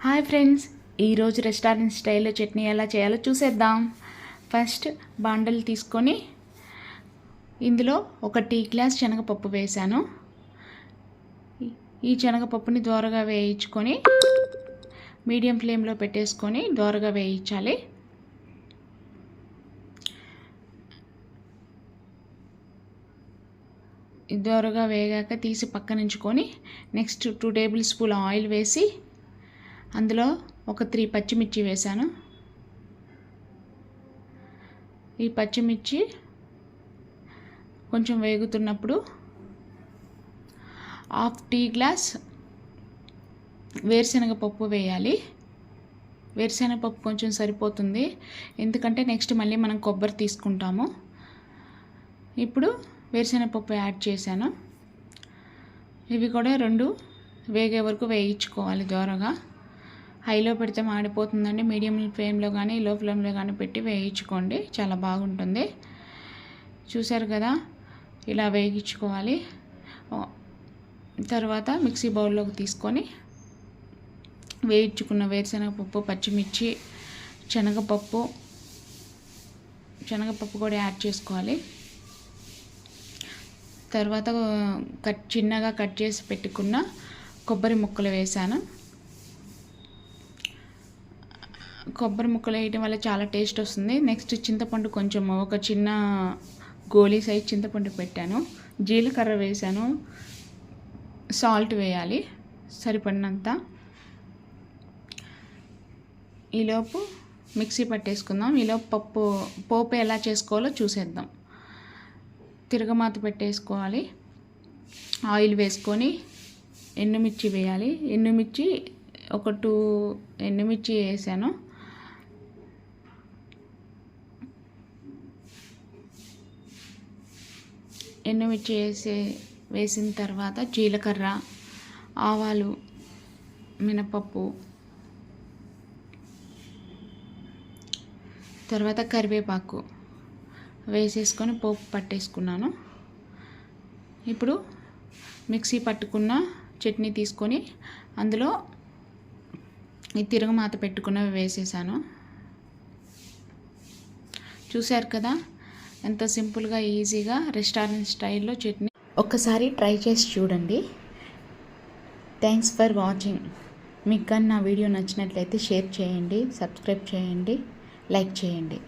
Hi friends ఈరోజు restaurant స్టైల్లో చట్నీ ఎలా చేయాలో చూసేద్దాం. ఫస్ట్ బాండలు తీసుకొని ఇందులో ఒక టీ గ్లాస్ శనగపప్పు వేశాను. ఈ- శనగపప్పుని దోరగా వేయించుకొని మీడియం ఫ్లేమ్లో పెట్టేసుకొని దోరగా వేయించాలి. దోరగా వేగాక తీసి పక్కనుంచుకొని next two tablespoon oil వేసి అందులో ఒక త్రీ పచ్చిమిర్చి వేశాను. ఈ పచ్చిమిర్చి కొంచెం వేగుతున్నప్పుడు హాఫ్ టీ గ్లాస్ వేరుశనగ పప్పు వేయాలి. వేరుశనగ పప్పు కొంచెం సరిపోతుంది. ఎందుకంటే నెక్స్ట్ మళ్ళీ మనం కొబ్బరి తీసుకుంటాము. ఇప్పుడు వేరుశనగ పప్పు యాడ్ చేశాను. ఇవి కూడా రెండు వేగే వరకు వేయించుకోవాలి దోరగా. హైలో పెడితే మాడిపోతుందండి. మీడియం ఫ్లేమ్లో కానీ లో ఫ్లేమ్లో కానీ పెట్టి వేయించుకోండి. చాలా బాగుంటుంది. చూసారు కదా? ఇలా వేయించుకోవాలి. తర్వాత మిక్సీ బౌల్లోకి తీసుకొని వేయించుకున్న వేరుశనగపప్పు పచ్చిమిర్చి శనగపప్పు శనగపప్పు కూడా యాడ్ చేసుకోవాలి. తర్వాత కట్ చిన్నగా కట్ చేసి పెట్టుకున్న కొబ్బరి ముక్కలు వేసాను కొబ్బరి ముక్కలు వేయటం వల్ల చాలా టేస్ట్ వస్తుంది. నెక్స్ట్ చింతపండు కొంచెం ఒక చిన్న గోలీ సైజ్ చింతపండు పెట్టాను. జీలకర్ర వేసాను. సాల్ట్ వేయాలి. సరిపడినంత. ఈలోపు మిక్సీ పట్టేసుకుందాం. ఈలోపు పప్పు పోపు ఎలా చేసుకోవాలో చూసేద్దాం. తిరగమాత పెట్టేసుకోవాలి. ఆయిల్ వేసుకొని ఎండుమిర్చి వేయాలి. ఎండుమిర్చి ఒక టూ ఎండుమిర్చి వేసాను. ఎండుమిర్చి వేసే వేసిన తర్వాత జీలకర్ర ఆవాలు మినపప్పు తర్వాత కరివేపాకు వేసేసుకొని పోపు పట్టేసుకున్నాను. ఇప్పుడు మిక్సీ పట్టుకున్న చట్నీ తీసుకొని అందులో ఈ తిరగమాత పెట్టుకున్నవి వేసేసాను. చూశారు కదా? ఎంతో సింపుల్గా ఈజీగా రెస్టారెంట్ స్టైల్లో చట్నీ. ఒక్కసారి ట్రై చేసి చూడండి. Thanks for watching. మీకు కానీ నా వీడియో నచ్చినట్లయితే షేర్ చేయండి సబ్స్క్రైబ్ చేయండి లైక్ చేయండి.